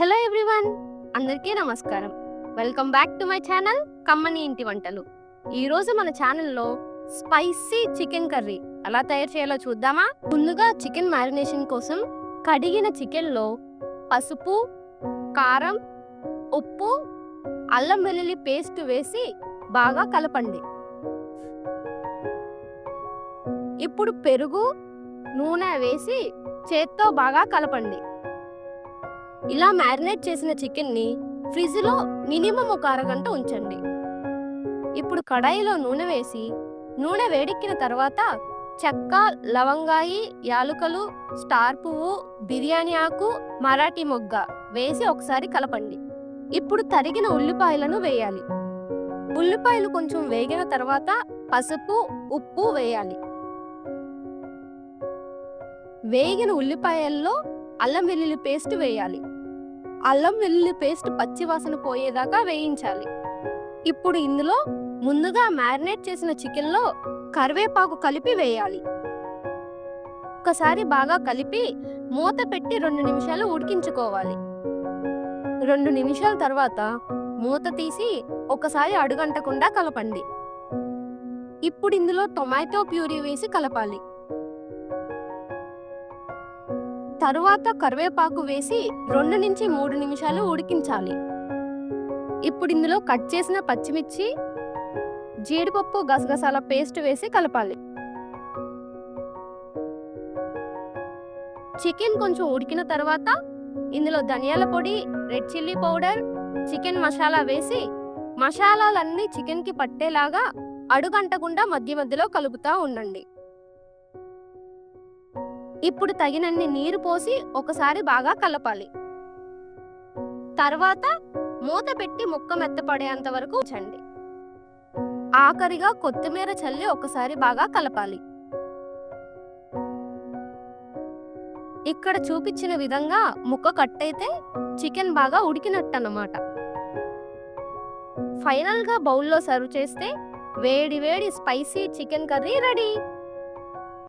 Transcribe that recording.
Hello everyone అందరికీ నమస్కారం. Welcome back to my channel కమ్మని ఇంటి వంటలు ఈరోజు మన ఛానల్లో స్పైసీ చికెన్ కర్రీ ఎలా తయారు చేయాలో చూద్దామా? ముందుగా చికెన్ మ్యారినేషన్ కోసం కడిగిన చికెన్లో పసుపు కారం ఉప్పు అల్లం వెల్లుల్లి పేస్ట్ వేసి బాగా కలపండి. ఇప్పుడు పెరుగు నూనె వేసి చేత్తో బాగా కలపండి. ఇలా మ్యారినేట్ చేసిన చికెన్ని ఫ్రిడ్జ్లో మినిమం ఒక అరగంట ఉంచండి. ఇప్పుడు కడాయిలో నూనె వేసి నూనె వేడెక్కిన తర్వాత చెక్క లవంగాయి యాలుకలు స్టార్ పువ్వు బిర్యానీ ఆకు మరాఠీ మొగ్గ వేసి ఒకసారి కలపండి. ఇప్పుడు తరిగిన ఉల్లిపాయలను వేయాలి. ఉల్లిపాయలు కొంచెం వేగిన తర్వాత పసుపు ఉప్పు వేయాలి. వేగిన ఉల్లిపాయల్లో అల్లం వెల్లుల్లి పేస్ట్ వేయాలి. అల్లం వెల్లుల్లి పేస్ట్ పచ్చి వాసన పోయేదాకా వేయించాలి. ఇప్పుడు ఇందులో ముందుగా మ్యారినేట్ చేసిన చికెన్లో కరివేపాకు కలిపి వేయాలి. ఒకసారి బాగా కలిపి మూత పెట్టి రెండు నిమిషాలు ఉడికించుకోవాలి. రెండు నిమిషాల తర్వాత మూత తీసి ఒకసారి అడుగంటకుండా కలపండి. ఇప్పుడు ఇందులో టొమాటో ప్యూరీ వేసి కలపాలి. తరువాత కరివేపాకు వేసి రెండు నుంచి మూడు నిమిషాలు ఉడికించాలి. ఇప్పుడు ఇందులో కట్ చేసిన పచ్చిమిర్చి జీడిపప్పు గసగసాల పేస్ట్ వేసి కలపాలి. చికెన్ కొంచెం ఉడికిన తర్వాత ఇందులో ధనియాల పొడి red chilli powder chicken masala వేసి మసాలాలన్నీ చికెన్కి పట్టేలాగా అడుగంటకుండా మధ్య మధ్యలో కలుపుతూ ఉండండి. ఇప్పుడు తగినన్ని నీరు పోసి ఒకసారి బాగా కలపాలి. తర్వాత మూత పెట్టి ముక్క మెత్తపడేంత వరకు ఉంచండి. ఆఖరిగా కొత్తిమీర చల్లి ఒకసారి బాగా కలపాలి. ఇక్కడ చూపించిన విధంగా ముక్క కట్ అయితే చికెన్ బాగా ఉడికినట్టు అన్నమాట ఫైనల్గా బౌల్లో సర్వ్ చేస్తే వేడి వేడి స్పైసీ చికెన్ కర్రీ రెడీ.